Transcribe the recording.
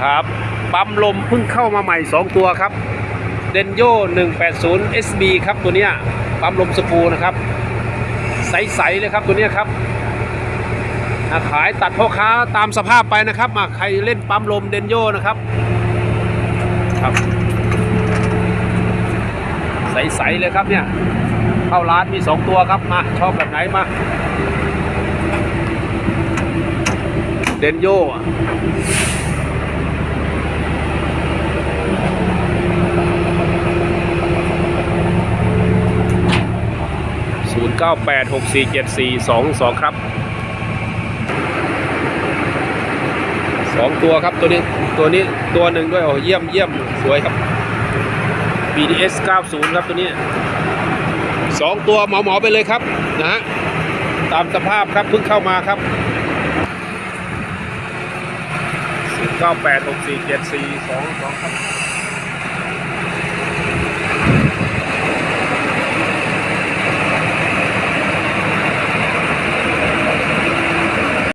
ครับปั๊มลมเพิ่งเข้ามาใหม่ 2 ตัวครับเดนโย180 SB ครับตัวเนี้ยปั๊มลมสกรูนะครับ ใสๆเลยครับตัวเนี้ยครับาขายตัดพ่อค้าตามสภาพไปนะครับมาใครเล่นปั๊มลมเดนโยนะครับครับ ใสๆเลยครับเนี่ยเข้าร้านมี 2 ตัวครับมาชอบแบบไหนมาเดนโย 0986474222 ครับสองตัวครับตัวนี้ตัวนี้ตัวหนึ่งด้วยโอ้เยี่ยมเยี่ยมสวยครับ BDS 90 ครับตัวนี้สองตัวหมอหมอไปเลยครับนะฮะตามสภาพครับเพิ่งเข้ามาครับ0986474222ครับ